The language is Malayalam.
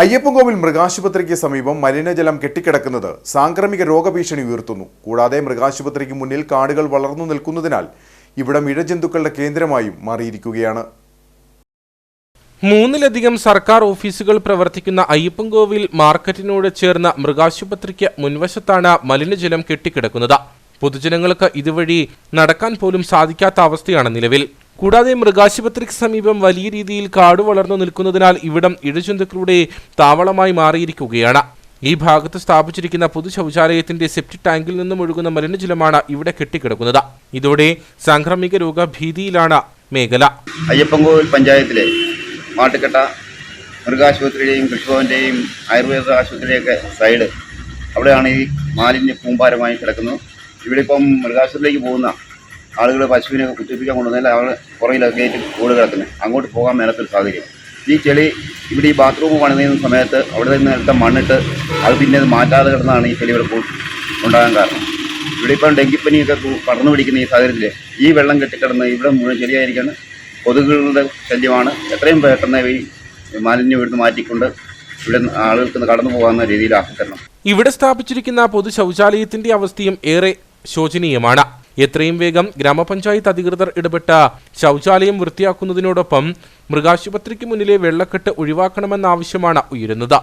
അയ്യപ്പൻകോവിൽ മൃഗാശുപത്രിക്ക് സമീപം മലിനജലം കെട്ടിക്കിടക്കുന്നത് സാംക്രമിക രോഗഭീഷണി ഉയർത്തുന്നു. കൂടാതെ മൃഗാശുപത്രിക്ക് മുന്നിൽ കാടുകൾ വളർന്നു നിൽക്കുന്നതിനാൽ ഇവിടം ഇഴജന്തുക്കളുടെ കേന്ദ്രമായും മാറിയിരിക്കുകയാണ്. മൂന്നിലധികം സർക്കാർ ഓഫീസുകൾ പ്രവർത്തിക്കുന്ന അയ്യപ്പൻകോവിൽ മാർക്കറ്റിനോട് ചേർന്ന മൃഗാശുപത്രിക്ക് മുൻവശത്താണ് മലിനജലം കെട്ടിക്കിടക്കുന്നത്. പൊതുജനങ്ങൾക്ക് ഇതുവഴി നടക്കാൻ പോലും സാധിക്കാത്ത അവസ്ഥയാണ് നിലവിൽ. കൂടാതെ മൃഗാശുപത്രിക്ക് സമീപം വലിയ രീതിയിൽ കാട് വളർന്നു നിൽക്കുന്നതിനാൽ ഇവിടം ഇഴജന്തുക്കളുടെ താവളമായി മാറിയിരിക്കുകയാണ്. ഈ ഭാഗത്ത് സ്ഥാപിച്ചിരിക്കുന്ന പൊതു ശൗചാലയത്തിന്റെ സെപ്റ്റിക് ടാങ്കിൽ നിന്നും ഒഴുകുന്ന മലിനജലമാണ് ഇവിടെ കെട്ടിക്കിടക്കുന്നത്. ഇതോടെ സാംക്രമിക രോഗ ഭീതിയിലാണ് മേഖല അയ്യപ്പൻകോവിൽ പഞ്ചായത്തിലെ മാട്ടുകെട്ട മൃഗാശുപത്രിയുടെയും കൃഷിഭവന്റെയും ആയുർവേദ ആശുപത്രിയൊക്കെ സൈഡ് അവിടെയാണ് ഈ മാലിന്യ കൂമ്പാരമായി കിടക്കുന്നത്. ഇവിടെ ഇപ്പം മൃഗാശുപത്രിയിലേക്ക് പോകുന്ന ആളുകൾ പശുവിനെ കുത്തിപ്പിക്കാൻ കൊണ്ടുവന്നാൽ ആൾ പുറകിലൊക്കെ ആയിട്ട് കൂട് കിടക്കുന്നത് അങ്ങോട്ട് പോകാൻ മേലത്തൊരു സാധിക്കും ഈ ചെളി ഇവിടെ ഈ ബാത്റൂം പണിയുന്ന സമയത്ത് അവിടെ നിന്ന് എടുത്ത മണ്ണിട്ട് അത് പിന്നെ അത് മാറ്റാതെ കിടന്നാണ് ഈ ചെളി ഇവിടെ ഉണ്ടാകാൻ കാരണം. ഇവിടെ ഇപ്പം ഡെങ്കിപ്പനിയൊക്കെ പടർന്നു പിടിക്കുന്ന ഈ സാഹചര്യത്തിൽ ഈ വെള്ളം കെട്ടിക്കിടന്ന് ഇവിടെ മുഴുവൻ ചെളിയായിരിക്കാണ് കൊതുകുകളുടെ ശല്യമാണ്. എത്രയും പെട്ടെന്ന് ഈ മാലിന്യം ഇവിടുന്ന് മാറ്റിക്കൊണ്ട് ഇവിടെ ആളുകൾക്ക് കടന്നു പോകാവുന്ന രീതിയിലാക്കി തരണം ഇവിടെ സ്ഥാപിച്ചിരിക്കുന്ന പൊതു ശൗചാലയത്തിന്റെ അവസ്ഥയും ഏറെ ശോചനീയമാണ്. എത്രയും വേഗം ഗ്രാമപഞ്ചായത്ത് അധികൃതർ ഇടപെട്ട ശൗചാലയം വൃത്തിയാക്കുന്നതിനോടൊപ്പം മൃഗാശുപത്രിക്ക് മുന്നിലെ വെള്ളക്കെട്ട് ഒഴിവാക്കണമെന്ന ആവശ്യമാണ് ഉയരുന്നത്.